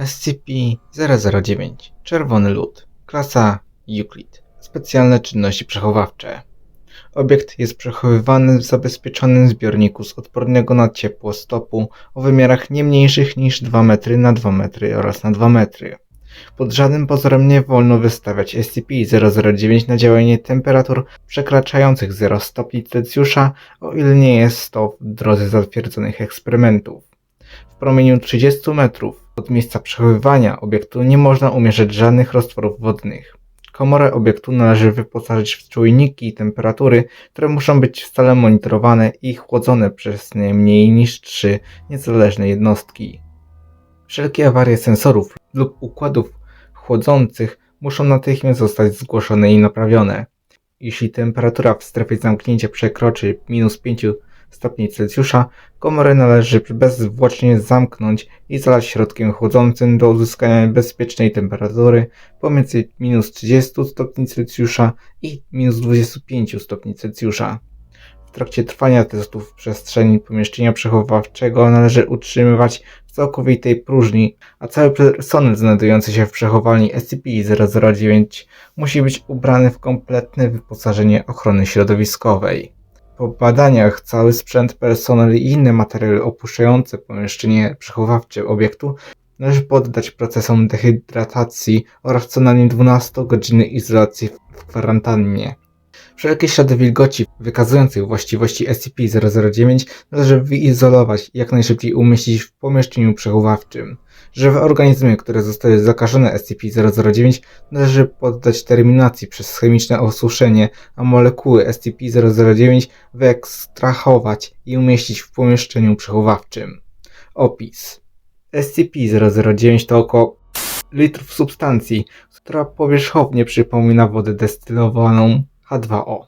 SCP-009 Czerwony lód Klasa Euclid Specjalne czynności przechowawcze Obiekt jest przechowywany w zabezpieczonym zbiorniku z odpornego na ciepło stopu o wymiarach nie mniejszych niż 2 metry na 2 metry oraz na 2 metry. Pod żadnym pozorem nie wolno wystawiać SCP-009 na działanie temperatur przekraczających 0 stopni Celsjusza, o ile nie jest to w drodze zatwierdzonych eksperymentów. Promieniu 30 metrów od miejsca przechowywania obiektu nie można umierzać żadnych roztworów wodnych. Komorę obiektu należy wyposażyć w czujniki temperatury, które muszą być stale monitorowane i chłodzone przez nie mniej niż trzy niezależne jednostki. Wszelkie awarie sensorów lub układów chłodzących muszą natychmiast zostać zgłoszone i naprawione. Jeśli temperatura w strefie zamknięcia przekroczy minus 5 stopni Celsjusza, komorę należy bezzwłocznie zamknąć i zalać środkiem chłodzącym do uzyskania bezpiecznej temperatury pomiędzy minus 30 stopni Celsjusza i minus 25 stopni Celsjusza. W trakcie trwania testów w przestrzeni pomieszczenia przechowawczego należy utrzymywać w całkowitej próżni, a cały personel znajdujący się w przechowalni SCP-009 musi być ubrany w kompletne wyposażenie ochrony środowiskowej. Po badaniach cały sprzęt, personel i inne materiały opuszczające pomieszczenie przechowawcze obiektu należy poddać procesom dehydratacji oraz co najmniej 12-godzinnej izolacji w kwarantannie. Wszelkie ślady wilgoci wykazujących właściwości SCP-009 należy wyizolować i jak najszybciej umieścić w pomieszczeniu przechowawczym. Żywe organizmy, które zostały zakażone SCP-009 należy poddać terminacji przez chemiczne osuszenie, a molekuły SCP-009 wyekstrahować i umieścić w pomieszczeniu przechowawczym. Opis SCP-009 to około litrów substancji, która powierzchownie przypomina wodę destylowaną H2O,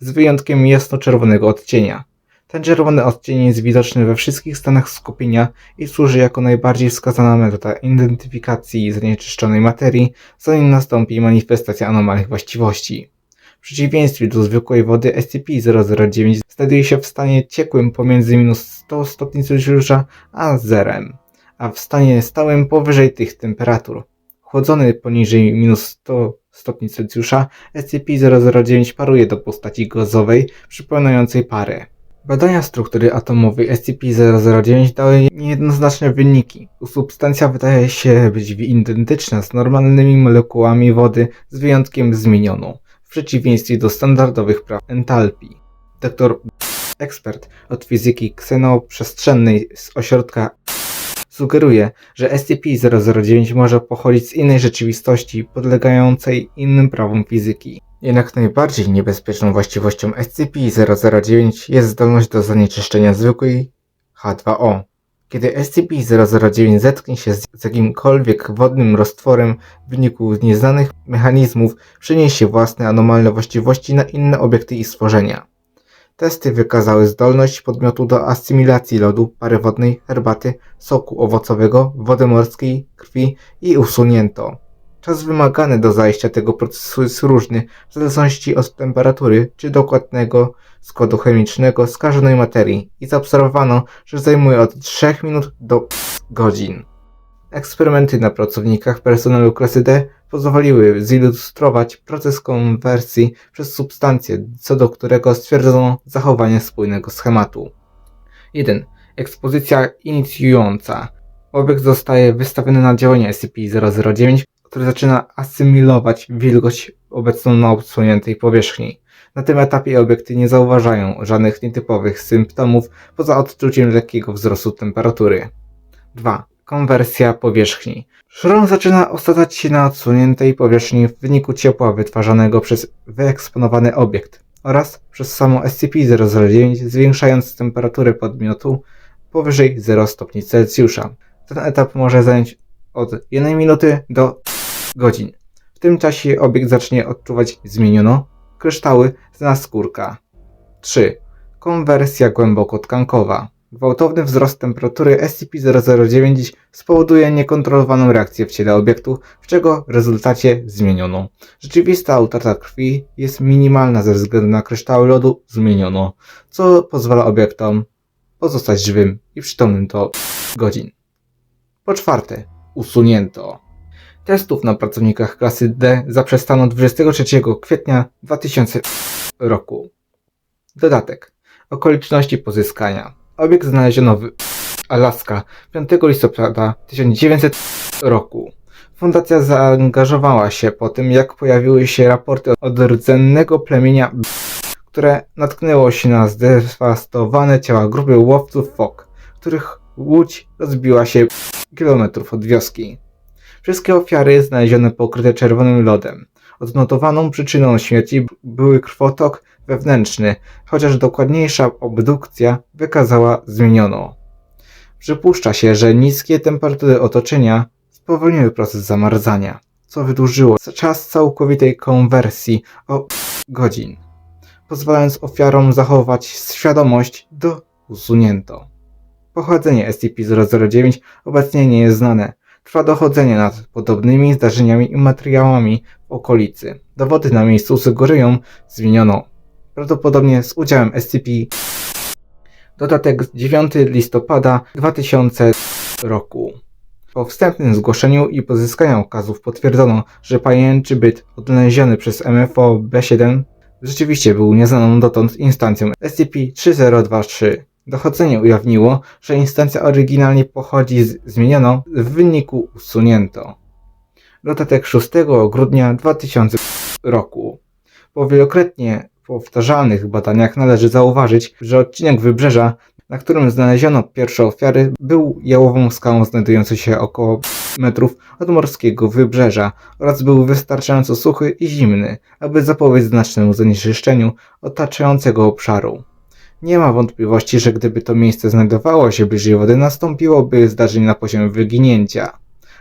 z wyjątkiem jasno-czerwonego odcienia. Ten czerwony odcień jest widoczny we wszystkich stanach skupienia i służy jako najbardziej wskazana metoda identyfikacji zanieczyszczonej materii, zanim nastąpi manifestacja anomalnych właściwości. W przeciwieństwie do zwykłej wody SCP-009 znajduje się w stanie ciekłym pomiędzy minus 100 stopni Celsjusza a zerem, a w stanie stałym powyżej tych temperatur. Chłodzony poniżej minus 100 stopni Celsjusza SCP-009 paruje do postaci gazowej przypominającej parę. Badania struktury atomowej SCP-009 dały niejednoznaczne wyniki. Substancja wydaje się być identyczna z normalnymi molekułami wody z wyjątkiem zmienioną, w przeciwieństwie do standardowych praw entalpii. Dr ekspert od fizyki ksenoprzestrzennej z ośrodka sugeruje, że SCP-009 może pochodzić z innej rzeczywistości podlegającej innym prawom fizyki. Jednak najbardziej niebezpieczną właściwością SCP-009 jest zdolność do zanieczyszczenia zwykłej H2O. Kiedy SCP-009 zetknie się z jakimkolwiek wodnym roztworem w wyniku nieznanych mechanizmów, przeniesie własne anomalne właściwości na inne obiekty i stworzenia. Testy wykazały zdolność podmiotu do asymilacji lodu, pary wodnej, herbaty, soku owocowego, wody morskiej, krwi i usunięto. Czas wymagany do zajścia tego procesu jest różny w zależności od temperatury czy dokładnego składu chemicznego skażonej materii i zaobserwowano, że zajmuje od 3 minut do godzin. Eksperymenty na pracownikach personelu klasy D pozwoliły zilustrować proces konwersji przez substancję, co do którego stwierdzono zachowanie spójnego schematu. 1. Ekspozycja inicjująca. Obiekt zostaje wystawiony na działanie SCP-009, który zaczyna asymilować wilgoć obecną na odsłoniętej powierzchni. Na tym etapie obiekty nie zauważają żadnych nietypowych symptomów poza odczuciem lekkiego wzrostu temperatury. 2. Konwersja powierzchni. Szron zaczyna osadzać się na odsłoniętej powierzchni w wyniku ciepła wytwarzanego przez wyeksponowany obiekt oraz przez samo SCP-009 zwiększając temperaturę podmiotu powyżej 0 stopni Celsjusza. Ten etap może zająć od 1 minuty do godzin. W tym czasie obiekt zacznie odczuwać zmieniono kryształy z naskórka. 3. Konwersja głębokotkankowa. Gwałtowny wzrost temperatury SCP-009 spowoduje niekontrolowaną reakcję w ciele obiektu, w czego rezultacie zmieniono. Rzeczywista utrata krwi jest minimalna ze względu na kryształy lodu zmieniono, co pozwala obiektom pozostać żywym i przytomnym do godzin. Po czwarte, usunięto. Testów na pracownikach klasy D zaprzestano 23 kwietnia 2000 roku. Dodatek. Okoliczności pozyskania. Obiekt znaleziono w Alaska 5 listopada 1900 roku. Fundacja zaangażowała się po tym, jak pojawiły się raporty od rdzennego plemienia, które natknęło się na zdewastowane ciała grupy łowców fok, których łódź rozbiła się kilometrów od wioski. Wszystkie ofiary znalezione pokryte czerwonym lodem. Odnotowaną przyczyną śmierci były krwotok wewnętrzny, chociaż dokładniejsza obdukcja wykazała zmienioną. Przypuszcza się, że niskie temperatury otoczenia spowolniły proces zamarzania, co wydłużyło czas całkowitej konwersji o godzin, pozwalając ofiarom zachować świadomość do usunięto. Pochodzenie SCP-009 obecnie nie jest znane. Trwa dochodzenie nad podobnymi zdarzeniami i materiałami w okolicy. Dowody na miejscu sugerują zmienioną. Prawdopodobnie z udziałem SCP. Dodatek z 9 listopada 2000 roku. Po wstępnym zgłoszeniu i pozyskaniu okazów potwierdzono, że pajęczy byt odnaleziony przez MFO B7 rzeczywiście był nieznaną dotąd instancją SCP-3023. Dochodzenie ujawniło, że instancja oryginalnie pochodzi z zmienioną, w wyniku usunięto. Dodatek 6 grudnia 2000 roku. Po wielokrotnie powtarzalnych badaniach należy zauważyć, że odcinek wybrzeża, na którym znaleziono pierwsze ofiary, był jałową skałą znajdującą się około metrów od morskiego wybrzeża oraz był wystarczająco suchy i zimny, aby zapobiec znacznemu zanieczyszczeniu otaczającego obszaru. Nie ma wątpliwości, że gdyby to miejsce znajdowało się bliżej wody, nastąpiłoby zdarzenie na poziomie wyginięcia.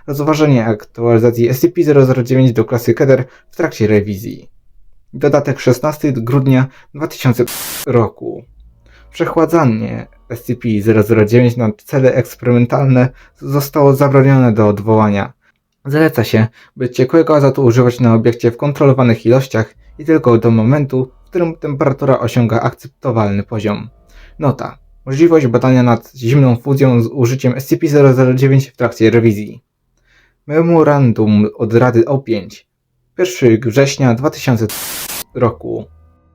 Rozważenie aktualizacji SCP-009 do klasy Keder w trakcie rewizji. Dodatek 16 grudnia 2000 roku. Przechładzanie SCP-009 na cele eksperymentalne zostało zabronione do odwołania. Zaleca się, by ciekłego azotu używać na obiekcie w kontrolowanych ilościach i tylko do momentu, którym temperatura osiąga akceptowalny poziom. Nota. Możliwość badania nad zimną fuzją z użyciem SCP-009 w trakcie rewizji. Memorandum od Rady O5 1 września 2000 roku.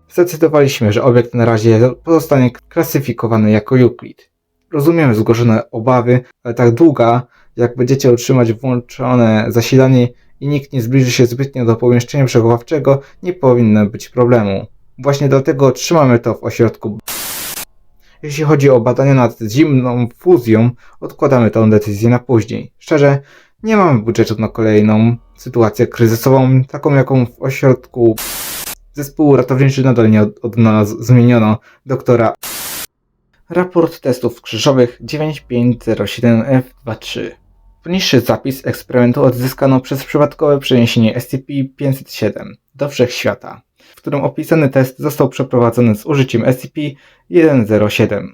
Zdecydowaliśmy, że obiekt na razie pozostanie klasyfikowany jako Euclid. Rozumiem zgłoszone obawy, ale tak długa, jak będziecie utrzymać włączone zasilanie i nikt nie zbliży się zbytnio do pomieszczenia przechowawczego, nie powinno być problemu. Właśnie dlatego trzymamy to w ośrodku. Jeśli chodzi o badania nad zimną fuzją, odkładamy tę decyzję na później. Szczerze, nie mamy budżetu na kolejną sytuację kryzysową, taką jaką w ośrodku zespół ratowniczy nadal nie od- odnalazł. Zmieniono doktora. Raport testów krzyżowych 9507F23. Poniższy zapis eksperymentu odzyskano przez przypadkowe przeniesienie SCP-507 do wszechświata, którym opisany test został przeprowadzony z użyciem SCP-107.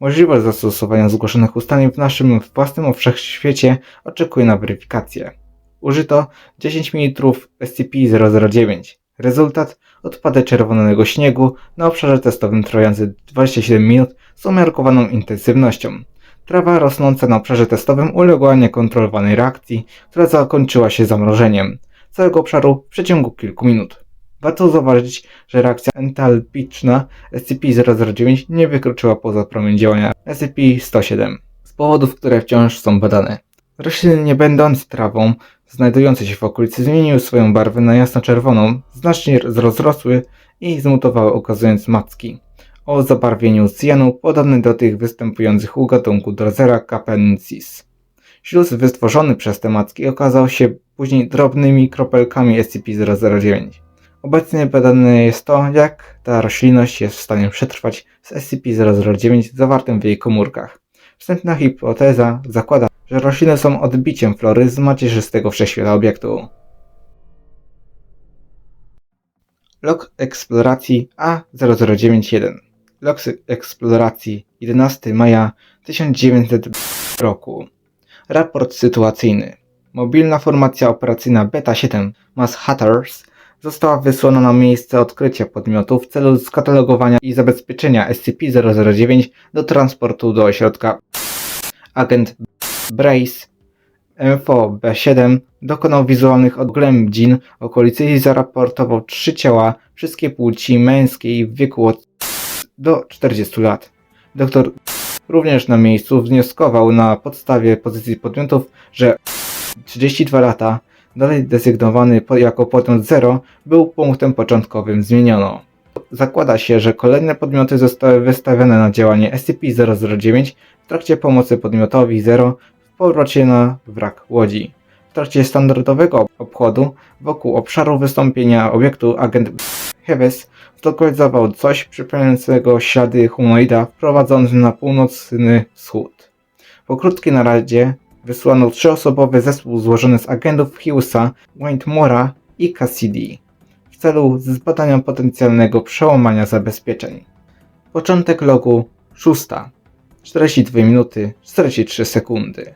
Możliwość zastosowania zgłoszonych ustaleń w naszym własnym wszechświecie oczekuje na weryfikację. Użyto 10 ml SCP-009. Rezultat odpady czerwonego śniegu na obszarze testowym trwający 27 minut z umiarkowaną intensywnością. Trawa rosnąca na obszarze testowym uległa niekontrolowanej reakcji, która zakończyła się zamrożeniem całego obszaru w przeciągu kilku minut. Warto zauważyć, że reakcja entalpiczna SCP-009 nie wykroczyła poza promień działania SCP-107 z powodów, które wciąż są badane. Rośliny nie będące trawą, znajdujące się w okolicy zmieniły swoją barwę na jasno-czerwoną, znacznie rozrosły i zmutowały okazując macki o zabarwieniu cyjanu podobny do tych występujących u gatunku Drosera capensis. Śluz wytworzony przez te macki okazał się później drobnymi kropelkami SCP-009. Obecnie badane jest to, jak ta roślinność jest w stanie przetrwać z SCP-009 zawartym w jej komórkach. Wstępna hipoteza zakłada, że rośliny są odbiciem flory z macierzystego wszechświata obiektu. Log eksploracji A0091 Log eksploracji 11 maja 1900 roku Raport sytuacyjny Mobilna formacja operacyjna Beta 7 Mass Hatters została wysłana na miejsce odkrycia podmiotu w celu skatalogowania i zabezpieczenia SCP-009 do transportu do ośrodka Agent Brace MFO B7 dokonał wizualnych oględzin okolicy i zaraportował trzy ciała, wszystkie płci męskiej w wieku od do 40 lat. Doktor również na miejscu wnioskował na podstawie pozycji podmiotów, że 32 lata, dalej desygnowany jako podmiot 0, był punktem początkowym zmieniono. Zakłada się, że kolejne podmioty zostały wystawione na działanie SCP-009 w trakcie pomocy podmiotowi 0 w powrocie na wrak łodzi. W trakcie standardowego obchodu wokół obszaru wystąpienia obiektu agent Heves zlokalizował coś przypominającego ślady humanoida wprowadzący na północny wschód. Po krótkiej naradzie wysłano trzyosobowy zespół złożony z agentów Hughesa, Whitemora i Cassidy w celu zbadania potencjalnego przełamania zabezpieczeń. Początek logu 6. 42 minuty 43 sekundy.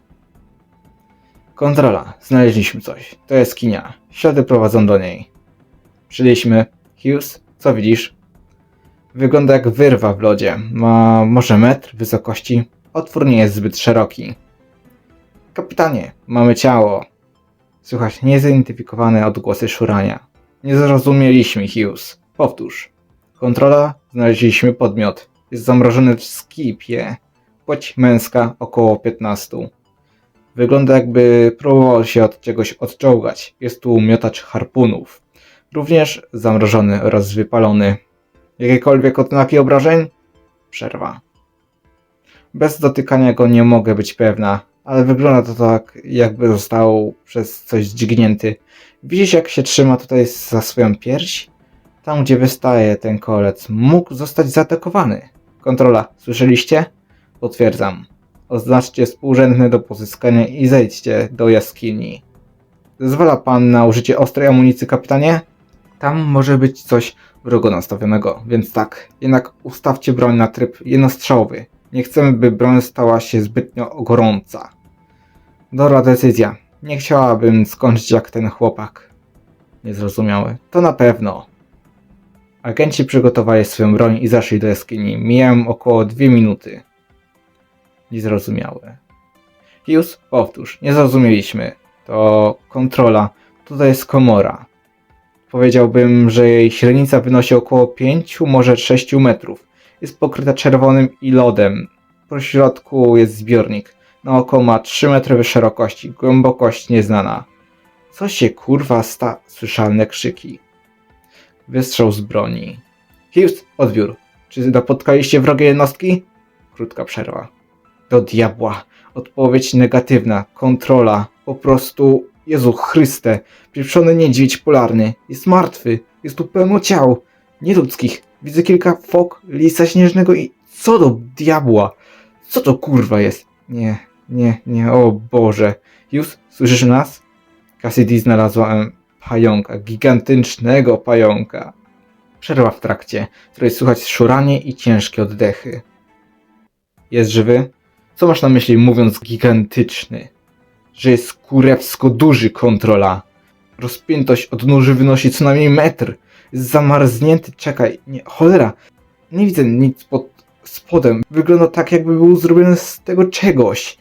Kontrola. Znaleźliśmy coś. To jaskinia. Ślady prowadzą do niej. Przyjęliśmy. Hughes, co widzisz? Wygląda jak wyrwa w lodzie. Ma może metr wysokości. Otwór nie jest zbyt szeroki. Kapitanie, mamy ciało. Słychać niezidentyfikowane odgłosy szurania. Nie zrozumieliśmy, Hughes. Powtórz. Kontrola, znaleźliśmy podmiot. Jest zamrożony w skipie. Płeć męska, około 15. Wygląda jakby próbował się od czegoś odczołgać. Jest tu miotacz harpunów. Również zamrożony oraz wypalony. Jakiekolwiek odznaki obrażeń? Przerwa. Bez dotykania go nie mogę być pewna, ale wygląda to tak, jakby został przez coś dźgnięty. Widzisz, jak się trzyma tutaj za swoją pierś? Tam, gdzie wystaje ten kolec, mógł zostać zaatakowany. Kontrola, słyszeliście? Potwierdzam. Oznaczcie współrzędne do pozyskania i zejdźcie do jaskini. Zezwala pan na użycie ostrej amunicji, kapitanie? Tam może być coś wrogo nastawionego, więc tak. Jednak ustawcie broń na tryb jednostrzałowy. Nie chcemy, by broń stała się zbytnio gorąca. Dobra decyzja. Nie chciałabym skończyć jak ten chłopak. Niezrozumiały. To na pewno. Agenci przygotowali swoją broń i zaszli do jaskini. Mijają około dwie minuty. Niezrozumiałe. Hughes, powtórz. Nie zrozumieliśmy. To kontrola. Tutaj jest komora. Powiedziałbym, że jej średnica wynosi około 5, może 6 metrów. Jest pokryta czerwonym i lodem. Po środku jest zbiornik. Na oko ma 3 metry szerokości, głębokość nieznana. Co się kurwa sta... Słyszalne krzyki. Wystrzał z broni. Hughes, odbiór. Czy napotkaliście wrogie jednostki? Krótka przerwa. Do diabła. Odpowiedź negatywna. Kontrola. Po prostu... Jezu Chryste. Pieprzony niedźwiedź polarny. Jest martwy. Jest tu pełno ciał. Nieludzkich. Widzę kilka fok, lisa śnieżnego i... Co do diabła? Co to kurwa jest? Nie, nie, nie, o Boże. Hughes, słyszysz nas? Cassidy znalazła pająka, gigantycznego pająka. Przerwa w trakcie, której słychać szuranie i ciężkie oddechy. Jest żywy? Co masz na myśli mówiąc gigantyczny? Że jest kurewsko duży kontrola. Rozpiętość odnóży wynosi co najmniej metr. Jest zamarznięty, czekaj, nie, cholera. Nie widzę nic pod spodem. Wygląda tak, jakby był zrobiony z tego czegoś.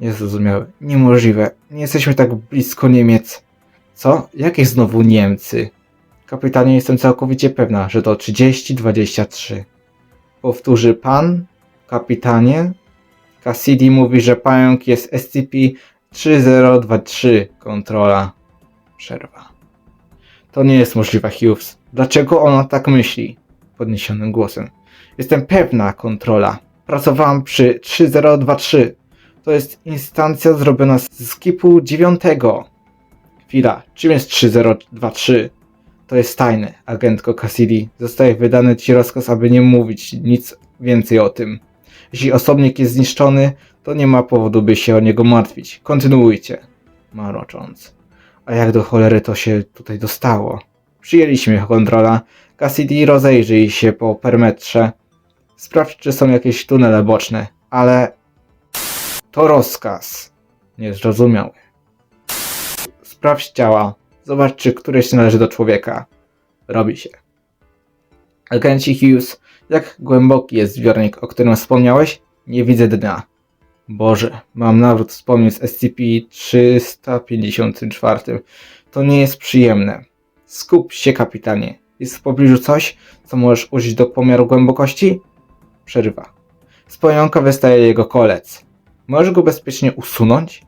Niezrozumiałe. Niemożliwe. Nie jesteśmy tak blisko Niemiec. Co? Jakie znowu Niemcy? Kapitanie, jestem całkowicie pewna, że to 3023. Powtórzy pan? Kapitanie? Cassidy mówi, że pająk jest SCP-3023. Kontrola. Przerwa. To nie jest możliwe, Hughes. Dlaczego ona tak myśli? Podniesionym głosem. Jestem pewna, kontrola. Pracowałam przy 3023. To jest instancja zrobiona z skipu 9. Chwila, czym jest 3023? To jest tajne, agentko Cassidy. Zostaje wydany ci rozkaz, aby nie mówić nic więcej o tym. Jeśli osobnik jest zniszczony, to nie ma powodu, by się o niego martwić. Kontynuujcie. Marocząc. A jak do cholery to się tutaj dostało? Przyjęliśmy kontrola. Cassidy rozejrzyj się po perimetrze. Sprawdź, czy są jakieś tunele boczne, ale to rozkaz. Niezrozumiały. Sprawdź ciała. Zobacz, czy któreś należy do człowieka. Robi się. Agenci Hughes, jak głęboki jest zbiornik, o którym wspomniałeś? Nie widzę dna. Boże, mam nawrót wspomnień z SCP-354. To nie jest przyjemne. Skup się, kapitanie. Jest w pobliżu coś, co możesz użyć do pomiaru głębokości? Przerywa. Z wystaje jego kolec. Możesz go bezpiecznie usunąć?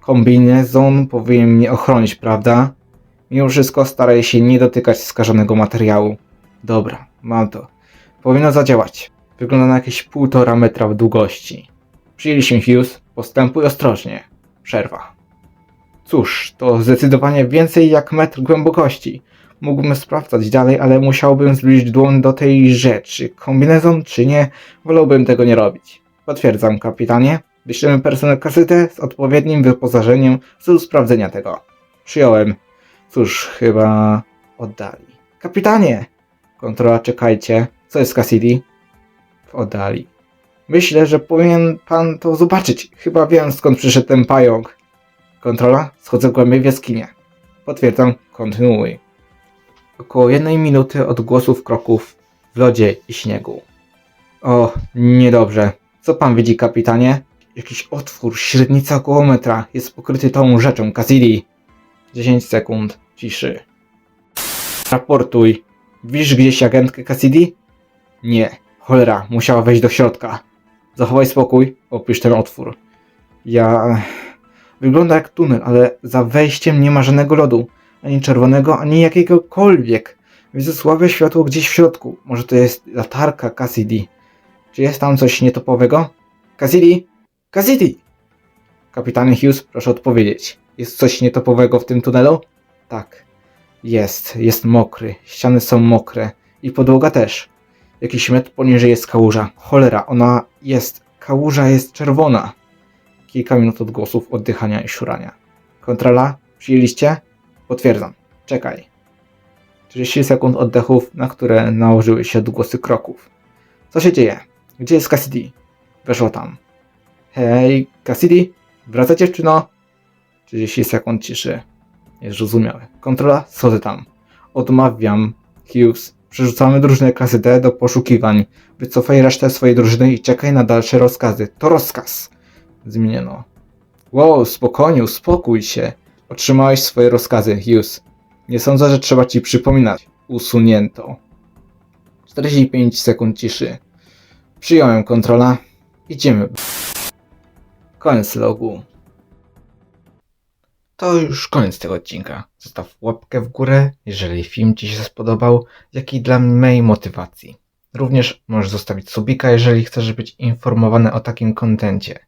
Kombinezon powinien mnie ochronić, prawda? Mimo wszystko staraj się nie dotykać skażonego materiału. Dobra, mam to. Powinno zadziałać. Wygląda na jakieś półtora metra w długości. Przyjęliśmy Hughes, postępuj ostrożnie. Przerwa. Cóż, to zdecydowanie więcej jak metr głębokości. Mógłbym sprawdzać dalej, ale musiałbym zbliżyć dłoń do tej rzeczy. Kombinezon czy nie, wolałbym tego nie robić. Potwierdzam, kapitanie. Wyślemy personel kasytę z odpowiednim wyposażeniem w celu sprawdzenia tego. Przyjąłem. Cóż, chyba oddali. Kapitanie! Kontrola, czekajcie. Co jest Cassidy? W oddali. Myślę, że powinien pan to zobaczyć. Chyba wiem skąd przyszedł ten pająk. Kontrola, schodzę głębiej w jaskinię. Potwierdzam, kontynuuj. Około jednej minuty odgłosów kroków w lodzie i śniegu. O, niedobrze. Co pan widzi, kapitanie? Jakiś otwór, średnica około metra, jest pokryty tą rzeczą, Cassidy. 10 sekund ciszy. Raportuj. Widzisz gdzieś agentkę Cassidy? Nie. Cholera, musiała wejść do środka. Zachowaj spokój, opisz ten otwór. Ja... Wygląda jak tunel, ale za wejściem nie ma żadnego lodu. Ani czerwonego, ani jakiegokolwiek. Widzę słabe światło gdzieś w środku. Może to jest latarka Cassidy. Czy jest tam coś nietopowego? Cassidy? Cassidy! Kapitanie Hughes, proszę odpowiedzieć. Jest coś nietopowego w tym tunelu? Tak. Jest. Jest mokry. Ściany są mokre. I podłoga też. Jakiś metr poniżej jest kałuża. Cholera, ona jest. Kałuża jest czerwona. Kilka minut odgłosów oddychania i szurania. Kontrola? Przyjęliście? Potwierdzam. Czekaj. 30 sekund oddechów, na które nałożyły się odgłosy kroków. Co się dzieje? Gdzie jest Cassidy? Weszło tam. Hej, Cassidy? Wraca dziewczyno? 30 sekund ciszy. Jest zrozumiałe. Kontrola? Schodzę tam. Odmawiam. Hughes. Przerzucamy drużynę klasy D do poszukiwań. Wycofaj resztę swojej drużyny i czekaj na dalsze rozkazy. To rozkaz. Zmieniono. Wow, spokojnie, uspokój się. Otrzymałeś swoje rozkazy, Hughes. Nie sądzę, że trzeba ci przypominać. Usunięto. 45 sekund ciszy. Przyjąłem kontrola. Idziemy. Koniec logu. To już koniec tego odcinka. Zostaw łapkę w górę, jeżeli film Ci się spodobał, jak i dla mojej motywacji. Również możesz zostawić subika, jeżeli chcesz być informowany o takim kontencie.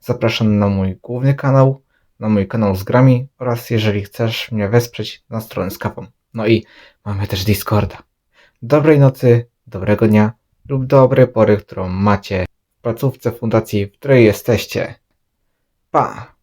Zapraszam na mój główny kanał, na mój kanał z grami oraz jeżeli chcesz mnie wesprzeć na stronę z. No i mamy też Discorda. Dobrej nocy, dobrego dnia lub dobrej pory, którą macie w placówce fundacji, w której jesteście. 爸